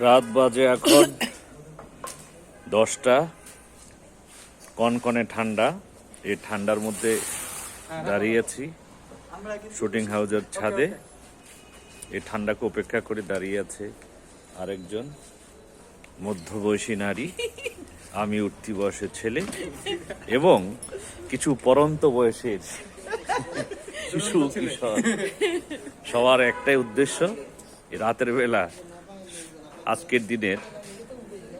রাত বাজে এখন দশটা। কনকনে ঠান্ডা। এই ঠান্ডার মধ্যে দাঁড়িয়েছি শুটিং হাউসের ছাদে। এই ঠান্ডাকে উপেক্ষা করে দাঁড়িয়ে আছে আরেকজন মধ্যবয়সী নারী, আমি উঠতি বয়সের ছেলে এবং কিছু পরন্ত বয়সের শিশু কিশোর। সবার একটাই উদ্দেশ্য রাতের বেলা আজকের দিনের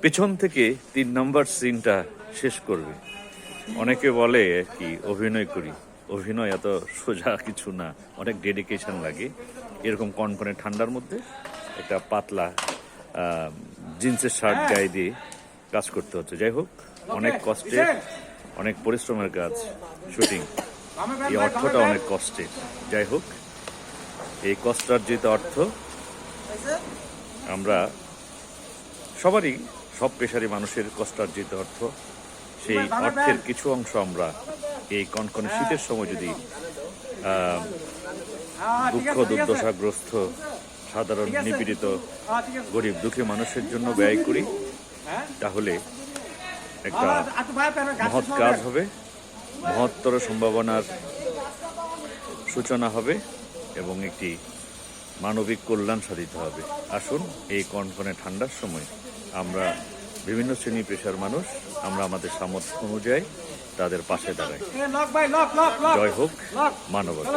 পেছন থেকে তিন নম্বর সিনটা শেষ করবে। অনেকে বলে কি অভিনয় করি। অভিনয় এত সোজা কিছু না অনেক ডেডিকেশন লাগে। এরকম কনকনে ঠান্ডার মধ্যে একটা পাতলা জিন্সের শার্ট গায়ে দিয়ে কাজ করতে হচ্ছে। যাই হোক অনেক কষ্টের অনেক পরিশ্রমের কাজ শুটিং এই অর্থটা অনেক কষ্টের। যাই হোক এই কষ্টার্জিত অর্থ আমরা সবারই সব পেশারি মানুষের কষ্টার্জিত অর্থ। সেই অর্থের কিছু অংশ আমরা এই কনকনে শীতের সময় যদি দুঃখ দুর্দশাগ্রস্ত সাধারণ নিপীড়িত গরিব দুঃখী মানুষের জন্য ব্যয় করি তাহলে একটা মহৎ কাজ হবে মহত্তর সম্ভাবনার সূচনা হবে এবং একটি মানবিক কল্যাণ সাধিত হবে। আসুন এই কনকনে ঠান্ডার সময় আমরা বিভিন্ন শ্রেণি পেশার মানুষ আমরা আমাদের সামর্থ্য অনুযায়ী তাদের পাশে দাঁড়াই। জয় হোক মানবতা